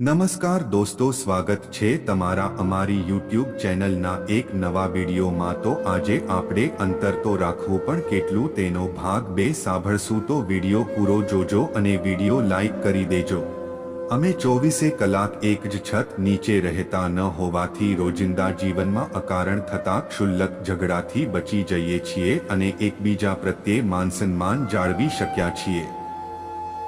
નમસ્કાર દોસ્તો, સ્વાગત છે તમારા અમારી યુટ્યુબ ચેનલના એક નવા વિડીયોમાં. તો આજે આપણે અંતર તો રાખવું, પણ કેટલું તેનો ભાગ બે સાંભળશું. તો વીડિયો પૂરો જોજો અને વીડિયો લાઈક કરી દેજો. અમે ચોવીસે કલાક એક જ છત નીચે રહેતા ન હોવાથી રોજિંદા જીવનમાં અકારણ થતા ક્ષુલ્લક ઝઘડાથી બચી જઈએ છીએ અને એકબીજા પ્રત્યે માનસન્માન જાળવી શક્યા છીએ.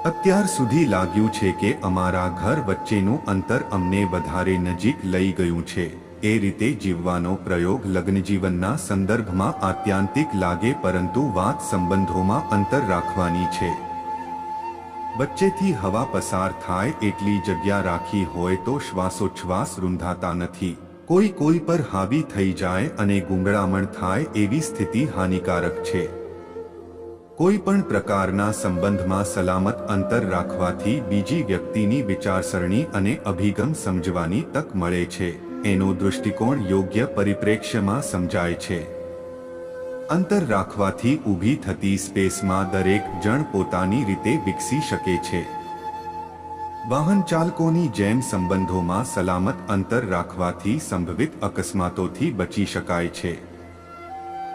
અત્યાર સુધી લાગ્યું છે કે અમારા ઘર વચ્ચેનું અંતર અમને વધારે નજીક લઈ ગયું છે. એ રીતે જીવવાનો પ્રયોગ લગ્નજીવનના સંદર્ભમાં આત્યાંતિક લાગે પરંતુ વાત સંબંધોમાં અંતર રાખવાની છે. વચ્ચેથી હવા પસાર થાય એટલી જગ્યા રાખી હોય તો શ્વાસોચ્છ્વાસ રૂંધાતા નથી. કોઈ કોઈ પર હાવી થઈ જાય અને ગુંગળામણ થાય એવી સ્થિતિ હાનિકારક છે. કોઈ પણ પ્રકારના સંબંધમાં સલામત અંતર રાખવાથી બીજી વ્યક્તિની વિચારસરણી અને અભિગમ સમજવાની તક મળે છે. એનો દૃષ્ટિકોણ યોગ્ય પરિપ્રેક્ષ્યમાં સમજાય છે. અંતર રાખવાથી ઊભી થતી સ્પેસમાં દરેક જણ પોતાની રીતે વિકસી શકે છે. વાહન ચાલકોની જેમ સંબંધોમાં સલામત અંતર રાખવાથી સંભવિત અકસ્માતોથી બચી શકાય છે.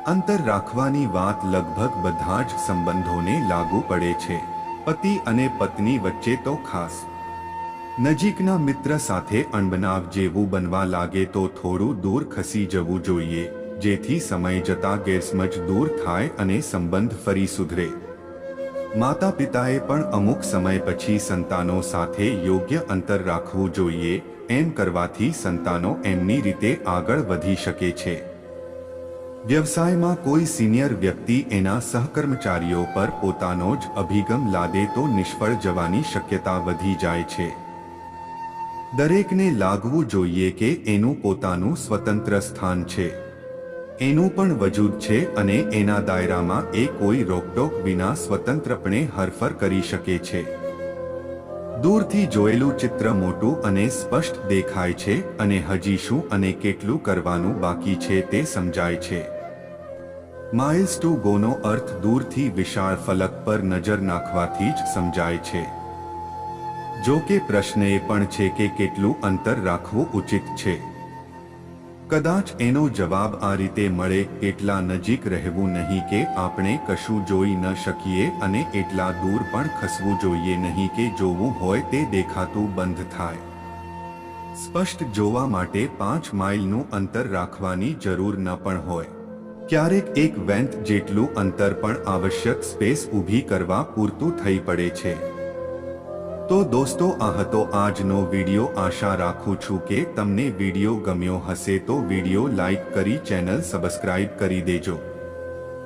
અંતર રાખવાની વાત લગભગ બધા જ સંબંધોને લાગુ પડે છે. પતિ અને પત્ની વચ્ચે તો ખાસ. નજીકના મિત્ર સાથે અણબનાવ જેવું બનવા લાગે તો થોડું દૂર ખસી જવું જોઈએ, જેથી સમય જતા ગેરસમજ દૂર થાય અને સંબંધ ફરી સુધરે. માતા પિતાએ પણ અમુક સમય પછી સંતાનો સાથે યોગ્ય અંતર રાખવું જોઈએ, એમ કરવાથી સંતાનો એમની રીતે આગળ વધી શકે છે. વ્યવસાયમાં કોઈ સિનિયર વ્યક્તિ એના સહકર્મચારીઓ પર પોતાનો જ અભિગમ લાદે તો નિષ્ફળ જવાની શક્યતા વધી જાય છે. દરેકને લાગવું જોઈએ કે એનું પોતાનું સ્વતંત્ર સ્થાન છે. એનું પણ વજૂદ છે અને એના દાયરામાં એ કોઈ રોકટોક વિના સ્વતંત્રપણે હરફર કરી શકે છે. દૂરથી જોયેલું ચિત્ર મોટું અને સ્પષ્ટ દેખાય છે અને હજી શું અને કેટલું કરવાનું બાકી છે તે સમજાય છે. માઇલ્સ ટુ ગોનો અર્થ દૂરથી વિશાળ ફલક પર નજર નાખવાથી જ સમજાય છે. જો કે પ્રશ્ન એ પણ છે કે કેટલું અંતર રાખવું ઉચિત છે. કદાચ એનો જવાબ આ રીતે મળે, એટલા નજીક રહેવું નહીં કે આપણે કશું જોઈ ન શકીએ અને એટલા દૂર પણ ખસવું જોઈએ નહીં કે જોવું હોય તે દેખાતું બંધ થાય. સ્પષ્ટ જોવા માટે પાંચ માઇલનું અંતર રાખવાની જરૂર ન પણ હોય. ક્યારેક એક વેન્થ જેટલું અંતર પણ આવશ્યક સ્પેસ ઊભી કરવા પૂરતું થઈ પડે છે. તો દોસ્તો, આ હતો આજનો વીડિયો. આશા રાખું છું કે તમને વીડિયો ગમ્યો હશે તો વીડિયો લાઈક કરી, ચેનલ સબસ્ક્રાઇબ કરી દેજો.